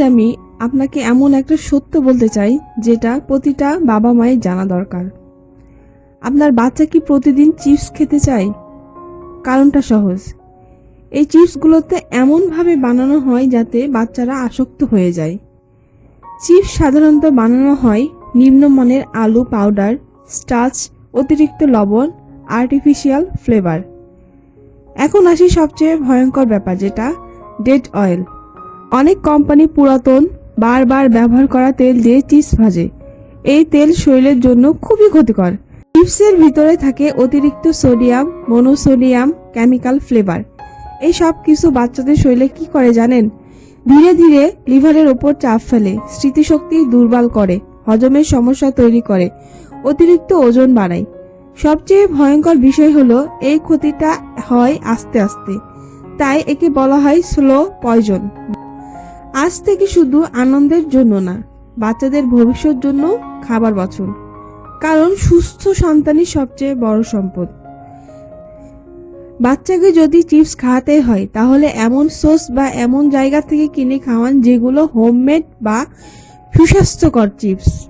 আমি আপনাকে এমন একটা সত্য বলতে চাই, যেটা প্রতিটা বাবা মায়ের জানা দরকার। আপনার বাচ্চা কি প্রতিদিন চিপস খেতে চায়? কারণটা সহজ। এই চিপসগুলোতে এমনভাবে বানানো হয় যাতে বাচ্চারা আসক্ত হয়ে যায়। চিপস সাধারণত বানানো হয় নিম্নমানের আলু, পাউডার স্টাচ অতিরিক্ত লবণ, আর্টিফিশিয়াল ফ্লেভার। এখন আসি সবচেয়ে ভয়ঙ্কর ব্যাপার, যেটা ডেড অয়েল। অনেক কোম্পানি পুরাতন, বারবার ব্যবহার করা তেল দিয়ে চিপস ভাজে। এই তেল শরীরের জন্য খুবই ক্ষতিকর। চিপসের ভিতরে থাকে অতিরিক্ত সোডিয়াম, মনোসোডিয়াম, কেমিক্যাল ফ্লেভার। এই সব কিছু বাচ্চাদের শরীরে কি করে জানেন? ধীরে ধীরে লিভারের ওপর চাপ ফেলে, স্মৃতিশক্তি দুর্বল করে, হজমের সমস্যা তৈরি করে, অতিরিক্ত ওজন বাড়ায়। সবচেয়ে ভয়ঙ্কর বিষয় হলো এই ক্ষতিটা হয় আস্তে আস্তে। তাই একে বলা হয় স্লো পয়জন। আজ থেকে শুধু আনন্দের জন্য না, বাচ্চাদের ভবিষ্যৎ জন্য খাবার বাছুন। কারণ সুস্থ সন্তানই সবচেয়ে বড় সম্পদ। বাচ্চাকে যদি চিপস খাওয়াতে হয়, তাহলে এমন সস বা এমন জায়গা থেকে কিনে খাওয়ান যেগুলো হোমমেড বা সুস্বাস্থ্যকর চিপস।